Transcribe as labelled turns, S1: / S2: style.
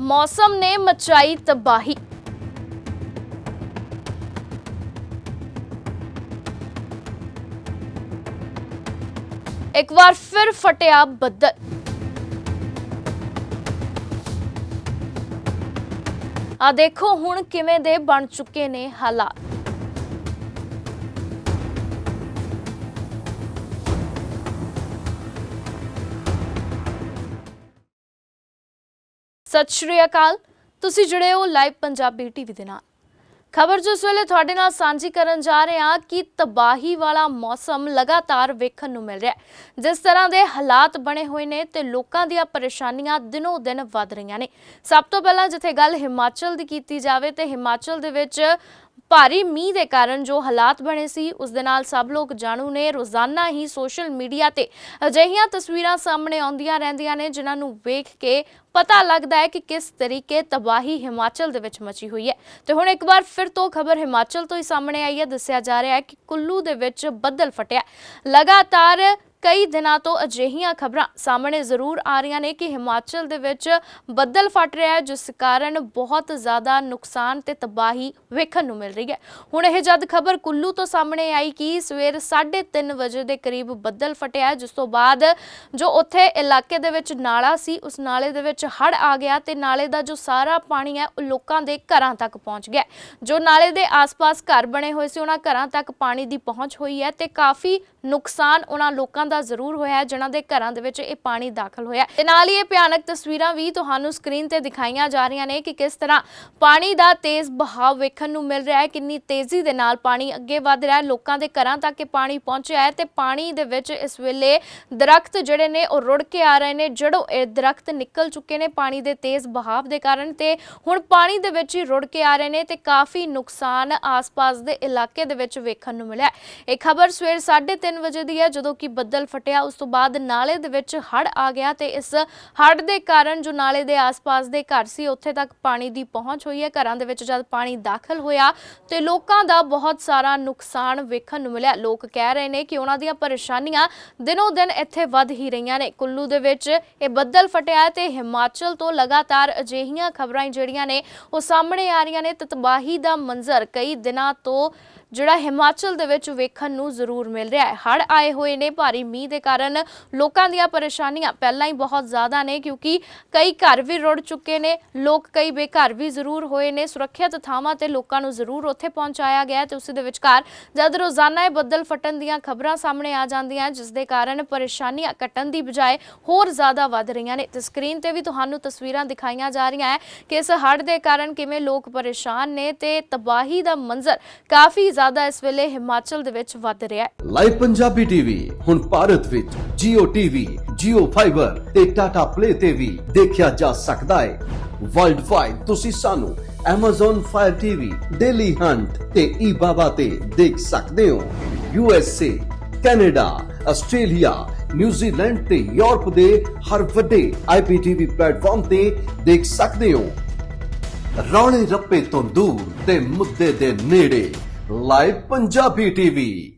S1: ਮੌਸਮ ਨੇ ਮਚਾਈ ਤਬਾਹੀ। ਇੱਕ ਵਾਰ ਫਿਰ ਫਟਿਆ ਬੱਦਲ। ਆ ਦੇਖੋ ਹੁਣ ਕਿਵੇਂ ਦੇ ਬਣ ਚੁੱਕੇ ਨੇ ਹਾਲਾਤ। ਸਤਿ ਸ਼੍ਰੀ ਅਕਾਲ। ਤੁਸੀਂ ਜੁੜੇ ਹੋ ਲਾਈਵ ਪੰਜਾਬੀ ਟੀਵੀ ਦੇ ਨਾਲ। ਖਬਰ ਜੋ ਇਸ ਵੇਲੇ ਤੁਹਾਡੇ ਨਾਲ ਸਾਂਝੀ ਕਰਨ ਜਾ ਰਹੇ ਹਾਂ ਕਿ ਤਬਾਹੀ ਵਾਲਾ ਮੌਸਮ ਲਗਾਤਾਰ ਵੇਖਣ ਨੂੰ ਮਿਲ ਰਿਹਾ ਹੈ। ਜਿਸ ਤਰ੍ਹਾਂ ਦੇ ਹਾਲਾਤ ਬਣੇ ਹੋਏ ਨੇ ਤੇ ਲੋਕਾਂ ਦੀਆਂ ਪਰੇਸ਼ਾਨੀਆਂ ਦਿਨੋ ਦਿਨ ਵੱਧ ਰਹੀਆਂ ਨੇ। ਸਭ ਤੋਂ ਪਹਿਲਾਂ ਜਿੱਥੇ ਗੱਲ ਹਿਮਾਚਲ ਦੀ ਕੀਤੀ ਜਾਵੇ ਤੇ ਹਿਮਾਚਲ ਦੇ ਵਿੱਚ ਭਾਰੀ ਮੀਂਹ ਦੇ ਕਾਰਨ ਜੋ ਹਾਲਾਤ ਬਣੇ ਸੀ, ਉਸ ਦੇ ਨਾਲ ਸਭ ਲੋਕ ਜਾਣੂ ਨੇ। ਰੋਜ਼ਾਨਾ ਹੀ ਸੋਸ਼ਲ ਮੀਡੀਆ ਤੇ ਅਜਿਹੀਆਂ ਤਸਵੀਰਾਂ ਸਾਹਮਣੇ ਆਉਂਦੀਆਂ ਰਹਿੰਦੀਆਂ ਨੇ, ਜਿਨ੍ਹਾਂ ਨੂੰ ਵੇਖ ਕੇ ਪਤਾ ਲੱਗਦਾ ਹੈ ਕਿ ਕਿਸ ਤਰੀਕੇ ਤਬਾਹੀ ਹਿਮਾਚਲ ਦੇ ਵਿੱਚ ਮਚੀ ਹੋਈ ਹੈ। ਤੇ ਹੁਣ ਇੱਕ ਵਾਰ ਫਿਰ ਤੋਂ ਖਬਰ ਹਿਮਾਚਲ ਤੋਂ ਹੀ ਸਾਹਮਣੇ ਆਈ ਹੈ। ਦੱਸਿਆ ਜਾ ਰਿਹਾ ਹੈ ਕਿ ਕੁੱਲੂ ਦੇ ਵਿੱਚ ਬੱਦਲ ਫਟਿਆ। ਲਗਾਤਾਰ ਕਈ ਦਿਨਾਂ ਤੋਂ ਅਜਿਹੀਆਂ ਖਬਰਾਂ ਸਾਹਮਣੇ ਜ਼ਰੂਰ ਆ ਰਹੀਆਂ ਨੇ ਕਿ ਹਿਮਾਚਲ ਦੇ ਵਿੱਚ ਬੱਦਲ ਫਟ ਰਿਹਾ ਹੈ, ਜਿਸ ਕਾਰਨ ਬਹੁਤ ਜ਼ਿਆਦਾ ਨੁਕਸਾਨ ਤੇ ਤਬਾਹੀ ਵੇਖਣ ਨੂੰ ਮਿਲ ਰਹੀ ਹੈ। ਹੁਣ ਇਹ ਜਦ ਖਬਰ ਕੁੱਲੂ ਤੋਂ ਸਾਹਮਣੇ ਆਈ ਕਿ ਸਵੇਰ 3:30 ਵਜੇ ਦੇ ਕਰੀਬ ਬੱਦਲ ਫਟਿਆ ਜਿਸ ਤੋਂ ਬਾਅਦ ਜੋ ਉੱਥੇ ਇਲਾਕੇ ਦੇ ਵਿੱਚ ਨਾਲਾ ਸੀ, ਉਸ ਨਾਲੇ ਦੇ ਵਿੱਚ ਹੜ ਆ ਗਿਆ ਤੇ ਨਾਲੇ ਦਾ ਜੋ ਸਾਰਾ ਪਾਣੀ ਹੈ, ਉਹ ਲੋਕਾਂ ਦੇ ਘਰਾਂ ਤੱਕ ਪਹੁੰਚ ਗਿਆ ਜੋ ਨਾਲੇ ਦੇ ਆਸ-ਪਾਸ ਘਰ ਬਣੇ ਹੋਏ ਸੀ, ਉਹਨਾਂ ਘਰਾਂ ਤੱਕ ਪਾਣੀ ਦੀ ਪਹੁੰਚ ਹੋਈ ਹੈ ਤੇ ਕਾਫੀ ਨੁਕਸਾਨ ਉਹਨਾਂ ਲੋਕਾਂ ਦਾ ਜ਼ਰੂਰ ਹੋਇਆ ਹੈ, ਜਿਨ੍ਹਾਂ ਦੇ ਘਰਾਂ ਦੇ ਵਿੱਚ ਇਹ ਪਾਣੀ ਦਾਖਲ ਹੋਇਆ ਤੇ ਨਾਲ ਹੀ ਇਹ ਭਿਆਨਕ ਤਸਵੀਰਾਂ ਵੀ ਤੁਹਾਨੂੰ ਸਕਰੀਨ ਤੇ ਦਿਖਾਈਆਂ ਜਾ ਰਹੀਆਂ ਨੇ ਕਿ ਕਿਸ ਤਰ੍ਹਾਂ ਪਾਣੀ ਦਾ ਤੇਜ਼ ਬਹਾਵ ਵੇਖਣ ਨੂੰ ਮਿਲ ਰਿਹਾ ਹੈ, ਕਿੰਨੀ ਤੇਜ਼ੀ ਦੇ ਨਾਲ ਪਾਣੀ ਅੱਗੇ ਵਧ ਰਿਹਾ ਹੈ। ਲੋਕਾਂ ਦੇ ਘਰਾਂ ਤੱਕ ਇਹ ਪਾਣੀ ਪਹੁੰਚਿਆ ਹੈ ਤੇ ਪਾਣੀ ਦੇ ਵਿੱਚ ਇਸ ਵੇਲੇ ਦਰਖਤ ਜਿਹੜੇ ਨੇ ਉਹ ਰੁੜ ਕੇ ਆ ਰਹੇ ਨੇ। ਜੜੋਂ ਇਹ ਦਰਖਤ ਨਿਕਲ ਚੁੱਕੇ ਨੇ ਪਾਣੀ ਦੇ ਤੇਜ਼ ਬਹਾਵ ਦੇ ਕਾਰਨ ਤੇ ਹੁਣ ਪਾਣੀ ਦੇ ਵਿੱਚ ਹੀ ਰੁੜ ਕੇ ਆ ਰਹੇ ਨੇ ਤੇ ਕਾਫੀ ਨੁਕਸਾਨ ਆਸ-ਪਾਸ ਦੇ ਇਲਾਕੇ ਦੇ ਵਿੱਚ ਵੇਖਣ ਨੂੰ ਮਿਲਿਆ ਇਹ ਖਬਰ ਸਵੇਰ 3:30 ਵਜੇ ਦੀ ਹੈ, ਜਦੋਂ ਕਿ ਬੱਦਲ ਫਟਿਆ, ਉਸ ਤੋਂ ਬਾਅਦ ਨਾਲੇ ਦੇ ਵਿੱਚ ਹੜ ਆ ਗਿਆ ਤੇ ਇਸ ਹੜ ਦੇ ਕਾਰਨ ਜੋ ਨਾਲੇ ਦੇ ਆਸ-ਪਾਸ ਦੇ ਘਰ ਸੀ, ਉੱਥੇ ਤੱਕ ਪਾਣੀ ਦੀ ਪਹੁੰਚ ਹੋਈ ਹੈ। ਘਰਾਂ ਦੇ ਵਿੱਚ ਜਦ ਪਾਣੀ ਦਾਖਲ ਹੋਇਆ ਤੇ ਲੋਕਾਂ ਦਾ ਬਹੁਤ ਸਾਰਾ ਨੁਕਸਾਨ ਵੇਖਣ ਨੂੰ ਮਿਲਿਆ। ਲੋਕ ਕਹਿ ਰਹੇ ਨੇ ਕਿ ਉਹਨਾਂ ਦੀਆਂ ਪਰੇਸ਼ਾਨੀਆਂ ਦਿਨੋ ਦਿਨ ਇੱਥੇ ਵੱਧ ਹੀ ਰਹੀਆਂ ਨੇ। ਕੁੱਲੂ ਦੇ ਵਿੱਚ ਇਹ ਬੱਦਲ ਫਟਿਆ ਤੇ ਹਿਮਾਚਲ ਤੋਂ ਲਗਾਤਾਰ ਅਜਿਹੀਆਂ ਖਬਰਾਂ ਜਿਹੜੀਆਂ ਨੇ, ਉਹ ਸਾਹਮਣੇ ਆ ਰਹੀਆਂ ਨੇ। ਤੇ ਤਬਾਹੀ ਦਾ ਮੰਜ਼ਰ ਕਈ ਦਿਨਾਂ ਤੋਂ ਜਿਹੜਾ ਹਿਮਾਚਲ ਦੇ ਵਿੱਚ ਵੇਖਣ ਨੂੰ ਜ਼ਰੂਰ ਮਿਲ ਰਿਹਾ ਹੈ। ਹੜ ਆਏ ਹੋਏ ਨੇ, ਭਾਰੀ ਮੀਂਹ ਦੇ ਕਾਰਨ ਲੋਕਾਂ ਦੀਆਂ ਪਰੇਸ਼ਾਨੀਆਂ ਪਹਿਲਾਂ ਹੀ ਬਹੁਤ ਜ਼ਿਆਦਾ ਨੇ, ਕਿਉਂਕਿ ਕਈ ਘਰ ਵੀ ਰੁੜ ਚੁੱਕੇ ਨੇ, ਲੋਕ ਕਈ ਬੇਘਰ ਵੀ ਜ਼ਰੂਰ ਹੋਏ ਨੇ। ਸੁਰੱਖਿਅਤ ਥਾਵਾਂ ਤੇ ਲੋਕਾਂ ਨੂੰ ਜ਼ਰੂਰ ਉੱਥੇ ਪਹੁੰਚਾਇਆ ਗਿਆ ਹੈ ਤੇ ਉਸੇ ਦੇ ਵਿਚਕਾਰ ਜਦ ਰੋਜ਼ਾਨਾ ਇਹ ਬੱਦਲ ਫਟਣ ਦੀਆਂ ਖਬਰਾਂ ਸਾਹਮਣੇ ਆ ਜਾਂਦੀਆਂ, ਜਿਸ ਦੇ ਕਾਰਨ ਪਰੇਸ਼ਾਨੀਆਂ ਘਟਣ ਦੀ ਬਜਾਏ ਹੋਰ ਜ਼ਿਆਦਾ ਵੱਧ ਰਹੀਆਂ ਨੇ। ਤੇ ਸਕਰੀਨ ਤੇ ਵੀ ਤੁਹਾਨੂੰ ਤਸਵੀਰਾਂ ਦਿਖਾਈਆਂ ਜਾ ਰਹੀਆਂ ਹੈ ਕਿ ਇਸ ਹੜ ਦੇ ਕਾਰਨ ਕਿਵੇਂ ਲੋਕ ਪਰੇਸ਼ਾਨ ਨੇ ਤੇ ਤਬਾਹੀ ਦਾ ਮੰਜ਼ਰ ਕਾਫੀ ਜ਼ਿਆਦਾ ਇਸ ਵੇਲੇ ਹਿਮਾਚਲ ਦੇ ਵਿੱਚ ਵੱਧ ਰਿਹਾ ਹੈ।
S2: ਲਾਈਵ ਪੰਜਾਬੀ ਟੀਵੀ ਹੁਣ ਭਾਰਤ ਵਿੱਚ Jio TV, Jio Fiber ਤੇ Tata Play ਤੇ ਵੀ ਦੇਖਿਆ ਜਾ ਸਕਦਾ ਹੈ। ਵਰਲਡ ਵਾਈਡ ਤੁਸੀਂ ਸਾਨੂੰ Amazon Fire TV, Daily Hunt ਤੇ eBaba ਤੇ ਦੇਖ ਸਕਦੇ ਹੋ। USA, Canada, Australia, New Zealand ਤੇ ਯੂਰਪ ਦੇ ਹਰ ਵੱਡੇ IPTV ਪਲੇਟਫਾਰਮ ਤੇ ਦੇਖ ਸਕਦੇ ਹੋ। ਰੌਲੇ ਰੱਪੇ ਤੋਂ ਦੂਰ ਤੇ ਮੁੱਦੇ ਦੇ ਨੇੜੇ। Live Punjabi TV